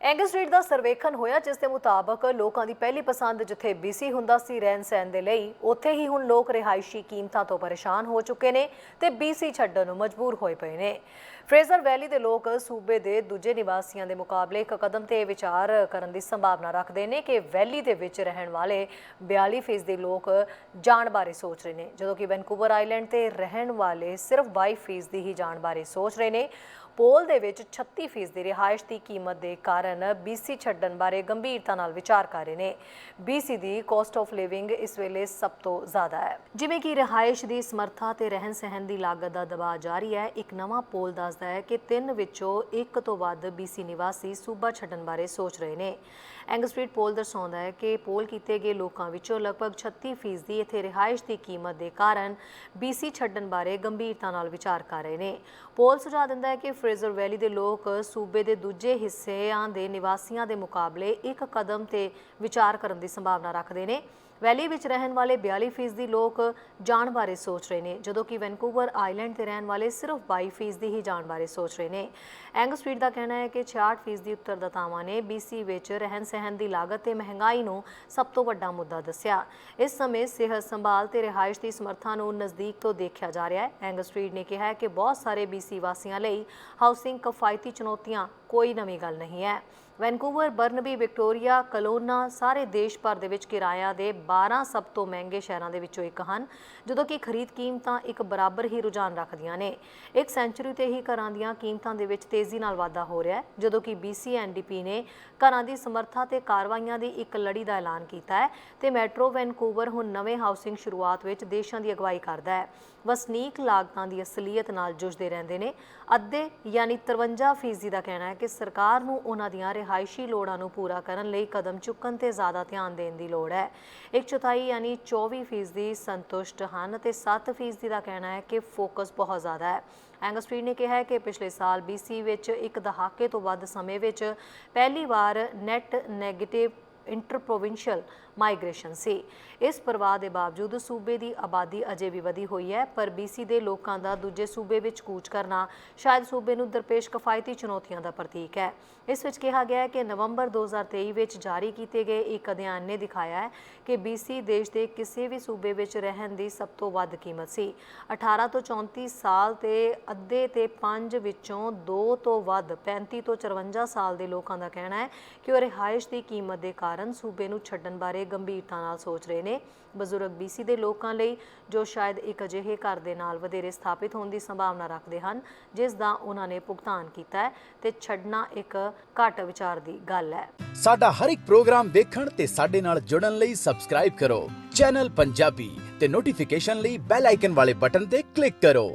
Angle street ਦਾ ਸਰਵੇਖਣ ਹੋਇਆ, ਜਿਸ ਦੇ ਮੁਤਾਬਕ ਲੋਕਾਂ ਦੀ ਪਹਿਲੀ ਪਸੰਦ ਜਿੱਥੇ BC ਹੁੰਦਾ ਸੀ ਰਹਿਣ ਸਹਿਣ ਦੇ ਲਈ, ਉੱਥੇ ਹੀ ਹੁਣ ਲੋਕ ਰਿਹਾਇਸ਼ੀ ਕੀਮਤਾਂ ਤੋਂ ਪਰੇਸ਼ਾਨ ਹੋ ਚੁੱਕੇ ਨੇ ਤੇ BC ਛੱਡਣ ਨੂੰ ਮਜਬੂਰ ਹੋਏ ਪਏ ਨੇ। ਫਰੇਜ਼ਰ ਵੈਲੀ ਦੇ ਲੋਕ ਸੂਬੇ ਦੇ ਦੂਜੇ ਨਿਵਾਸੀਆਂ ਦੇ ਮੁਕਾਬਲੇ ਇੱਕ ਕਦਮ ਤੇ ਵਿਚਾਰ ਕਰਨ ਦੀ ਸੰਭਾਵਨਾ ਰੱਖਦੇ ਨੇ ਕਿ ਵੈਲੀ ਦੇ ਵਿੱਚ ਰਹਿਣ ਵਾਲੇ 42% ਦੇ ਲੋਕ ਜਾਣ ਬਾਰੇ ਸੋਚ ਰਹੇ ਨੇ, ਜਦੋਂ ਕਿ ਵੈਨਕੂਵਰ ਆਈਲੈਂਡ ਤੇ ਰਹਿਣ ਵਾਲੇ ਸਿਰਫ 22% ਹੀ ਜਾਣ ਬਾਰੇ ਸੋਚ ਰਹੇ ਨੇ। ਪੋਲ ਦੇ ਵਿੱਚ 36% ਦੀ ਰਿਹਾਇਸ਼ ਦੀ ਕੀਮਤ ਦੇ ਕਾਰਨ BC ਛੱਡਣ ਬਾਰੇ ਗੰਭੀਰਤਾ ਨਾਲ ਵਿਚਾਰ ਕਰ ਰਹੇ ਨੇ। BC ਦੀ ਕੋਸਟ ਆਫ ਲਿਵਿੰਗ ਇਸ ਵੇਲੇ ਸਭ ਤੋਂ ਜ਼ਿਆਦਾ ਹੈ। ਜਿਵੇਂ ਕਿ ਰਿਹਾਇਸ਼ ਦੀ ਸਮਰੱਥਾ ਤੇ ਰਹਿਣ ਸਹਿਣ ਦੀ ਲਾਗਤ ਦਾ ਦਬਾਅ ਜਾਰੀ ਹੈ, ਇੱਕ ਨਵਾਂ ਪੋਲ ਦੱਸਦਾ ਹੈ ਕਿ ਤਿੰਨ ਵਿੱਚੋਂ ਇੱਕ ਤੋਂ ਵੱਧ BC ਨਿਵਾਸੀ ਸੂਬਾ ਛੱਡਣ ਬਾਰੇ ਸੋਚ ਰਹੇ ਨੇ। ਐਂਗਲ ਸਟਰੀਟ ਪੋਲ ਦਰਸਾਉਂਦਾ ਹੈ ਕਿ ਪੋਲ ਕੀਤੇ ਗਏ ਲੋਕਾਂ ਵਿੱਚੋਂ ਲਗਭਗ 36% ਦੀ ਇੱਥੇ ਰਿਹਾਇਸ਼ ਦੀ ਕੀਮਤ ਦੇ ਕਾਰਨ BC ਛੱਡਣ ਬਾਰੇ ਗੰਭੀਰਤਾ ਨਾਲ ਵਿਚਾਰ ਕਰ ਰਹੇ ਨੇ। ਪੋਲ ਸੁਝਾਅ ਦਿੰਦਾ ਹੈ ਕਿ ਫਰੇਜ਼ਰ ਵੈਲੀ ਦੇ ਲੋਕ ਸੂਬੇ ਦੇ ਦੂਜੇ ਹਿੱਸਿਆਂ ਦੇ ਨਿਵਾਸੀਆਂ ਦੇ ਮੁਕਾਬਲੇ ਇੱਕ ਕਦਮ ਤੇ ਵਿਚਾਰ ਕਰਨ ਦੀ ਸੰਭਾਵਨਾ ਰੱਖਦੇ ਨੇ। ਵੈਲੀ ਵਿੱਚ ਰਹਿਣ ਵਾਲੇ 42% ਲੋਕ ਜਾਣ ਬਾਰੇ ਸੋਚ ਰਹੇ ਨੇ, ਜਦੋਂ ਕਿ ਵੈਨਕੂਵਰ ਆਈਲੈਂਡ ਤੇ ਰਹਿਣ ਵਾਲੇ ਸਿਰਫ 22% ਹੀ ਜਾਣ ਬਾਰੇ ਸੋਚ ਰਹੇ ਨੇ। ਐਂਗ ਸਟਰੀਟ ਦਾ ਕਹਿਣਾ ਹੈ ਕਿ 66% ਉੱਤਰਦਾਤਾਵਾਂ ਨੇ BC ਵਿੱਚ ਰਹਿਣ ਸਹਿਣ ਦੀ ਲਾਗਤ ਤੇ ਮਹਿੰਗਾਈ ਨੂੰ ਸਭ ਤੋਂ ਵੱਡਾ ਮੁੱਦਾ ਦੱਸਿਆ। ਇਸ ਸਮੇਂ ਸਿਹਤ ਸੰਭਾਲ ਤੇ ਰਿਹਾਇਸ਼ ਦੀ ਸਮਰੱਥਾ ਨੂੰ ਨਜ਼ਦੀਕ ਤੋਂ ਦੇਖਿਆ ਜਾ ਰਿਹਾ ਹੈ। ਐਂਗ ਸਟਰੀਟ ਨੇ ਕਿਹਾ ਹੈ ਕਿ ਬਹੁਤ ਸਾਰੇ BC ਵਾਸੀਆਂ ਲਈ ਹਾਊਸਿੰਗ ਕਿਫਾਇਤੀ ਚੁਣੌਤੀਆਂ ਕੋਈ ਨਵੀਂ ਗੱਲ ਨਹੀਂ ਹੈ। ਵੈਨਕੂਵਰ, ਬਰਨਬੀ, ਵਿਕਟੋਰੀਆ, ਕਲੋਨਾ ਸਾਰੇ ਦੇਸ਼ ਭਰ ਦੇ ਵਿੱਚ ਕਿਰਾਇਆ ਦੇ 12 ਸਭ ਤੋਂ ਮਹਿੰਗੇ ਸ਼ਹਿਰਾਂ ਦੇ ਵਿੱਚੋਂ ਇੱਕ ਹਨ। ਜਦੋਂ ਕਿ ਖਰੀਦ ਕੀਮਤਾਂ ਇੱਕ ਬਰਾਬਰ ਹੀ ਰੁਝਾਨ ਰੱਖਦੀਆਂ ਨੇ। ਇੱਕ ਸੈਂਚੁਰੀ ਤੇ ਹੀ ਘਰਾਂ ਦੀਆਂ ਕੀਮਤਾਂ ਦੇ ਵਿੱਚ ਤੇਜ਼ੀ ਨਾਲ ਵਾਧਾ ਹੋ ਰਿਹਾ ਹੈ, ਜਦੋਂ ਕਿ BC ਐਨਡੀਪੀ ਨੇ ਘਰਾਂ ਦੀ ਸਮਰੱਥਾ ਤੇ ਕਾਰਵਾਈਆਂ ਦੀ ਇੱਕ ਲੜੀ ਦਾ ਐਲਾਨ ਕੀਤਾ ਹੈ ਤੇ ਮੈਟਰੋ ਵੈਨਕੂਵਰ ਹੁਣ ਨਵੇਂ ਹਾਊਸਿੰਗ ਸ਼ੁਰੂਆਤ ਵਿੱਚ ਦੇਸ਼ਾਂ ਦੀ ਅਗਵਾਈ ਕਰਦਾ ਹੈ। ਵਸਨੀਕ ਲਾਗਤਾਂ ਦੀ ਅਸਲੀਅਤ ਨਾਲ ਜੁਝਦੇ ਰਹਿੰਦੇ ਨੇ। ਅੱਧੇ ਯਾਨੀ 53% ਦਾ ਕਹਿਣਾ ਹੈ ਕਿ ਸਰਕਾਰ ਨੂੰ ਉਹਨਾਂ ਦੀਆਂ ਰਿਹਾਇਸ਼ੀ ਲੋੜਾਂ ਨੂੰ ਪੂਰਾ ਕਰਨ ਲਈ ਕਦਮ ਚੁੱਕਣ ਤੇ ਜ਼ਿਆਦਾ ਧਿਆਨ ਦੇਣ ਦੀ ਲੋੜ ਹੈ। ਇੱਕ ਚੌਥਾਈ ਯਾਨੀ 24% ਸੰਤੁਸ਼ਟ ਹਨ ਤੇ 7% ਦਾ ਕਹਿਣਾ ਹੈ ਕਿ ਫੋਕਸ ਬਹੁਤ ਜ਼ਿਆਦਾ ਹੈ। ਐਂਗਸਟਰੀ ਨੇ ਕਿਹਾ ਹੈ ਕਿ ਪਿਛਲੇ ਸਾਲ BC ਵਿੱਚ ਇੱਕ ਦਹਾਕੇ ਤੋਂ ਵੱਧ ਸਮੇਂ ਵਿੱਚ ਪਹਿਲੀ ਵਾਰ net negative inter provincial migration ਸੀ। ਇਸ ਪ੍ਰਵਾਹ ਦੇ ਬਾਵਜੂਦ ਸੂਬੇ ਦੀ ਆਬਾਦੀ ਅਜੇ ਵੀ ਵਧੀ ਹੋਈ ਹੈ, ਪਰ BC ਦੇ ਲੋਕਾਂ ਦਾ ਦੂਜੇ ਸੂਬੇ ਵਿੱਚ ਕੂਚ ਕਰਨਾ ਸ਼ਾਇਦ ਸੂਬੇ ਨੂੰ ਦਰਪੇਸ਼ ਕਿਫਾਇਤੀ ਚੁਣੌਤੀਆਂ ਦਾ ਪ੍ਰਤੀਕ ਹੈ। ਇਸ ਵਿੱਚ ਕਿਹਾ ਗਿਆ ਹੈ ਕਿ ਨਵੰਬਰ 2023 ਵਿੱਚ ਜਾਰੀ ਕੀਤੇ ਗਏ ਇੱਕ ਅਧਿਐਨ ਨੇ ਦਿਖਾਇਆ ਹੈ ਕਿ BC ਦੇਸ਼ ਦੇ ਕਿਸੇ ਵੀ ਸੂਬੇ ਵਿੱਚ ਰਹਿਣ ਦੀ ਸਭ ਤੋਂ ਵੱਧ ਕੀਮਤ ਸੀ। 18 ਤੋਂ 34 ਸਾਲ ਤੇ ਅੱਧੇ ਤੇ 5 ਵਿੱਚੋਂ 2 ਤੋਂ ਵੱਧ 35 ਤੋਂ 54 ਸਾਲ ਦੇ ਲੋਕਾਂ ਦਾ ਕਹਿਣਾ ਹੈ ਕਿ ਉਹ ਰਿਹਾਇਸ਼ ਦੀ ਕੀਮਤ ਦੇ ਕਾਰਨ ਕਾਰਨ ਸੂਬੇ ਨੂੰ ਛੱਡਣ ਬਾਰੇ ਗੰਭੀਰਤਾ ਨਾਲ ਸੋਚ ਰਹੇ ਨੇ। ਬਜ਼ੁਰਗ BC ਦੇ ਲੋਕਾਂ ਲਈ ਜੋ ਸ਼ਾਇਦ ਇੱਕ ਅਜਿਹੇ ਘਰ ਦੇ ਨਾਲ ਵਧੇਰੇ ਸਥਾਪਿਤ ਹੋਣ ਦੀ ਸੰਭਾਵਨਾ ਰੱਖਦੇ ਹਨ, ਜਿਸ ਦਾ ਉਹਨਾਂ ਨੇ ਭੁਗਤਾਨ ਕੀਤਾ ਹੈ ਤੇ ਛੱਡਣਾ ਇੱਕ ਘੱਟ ਵਿਚਾਰ ਦੀ ਗੱਲ ਹੈ। ਸਾਡਾ ਹਰ ਇੱਕ ਪ੍ਰੋਗਰਾਮ ਦੇਖਣ ਤੇ ਸਾਡੇ ਨਾਲ ਜੁੜਨ ਲਈ ਸਬਸਕ੍ਰਾਈਬ ਕਰੋ। ਚੈਨਲ ਪੰਜਾਬੀ ਤੇ ਨੋਟੀਫਿਕੇਸ਼ਨ ਲਈ ਬੈਲ ਆਈਕਨ ਵਾਲੇ ਬਟਨ ਤੇ ਕਲਿੱਕ ਕਰੋ।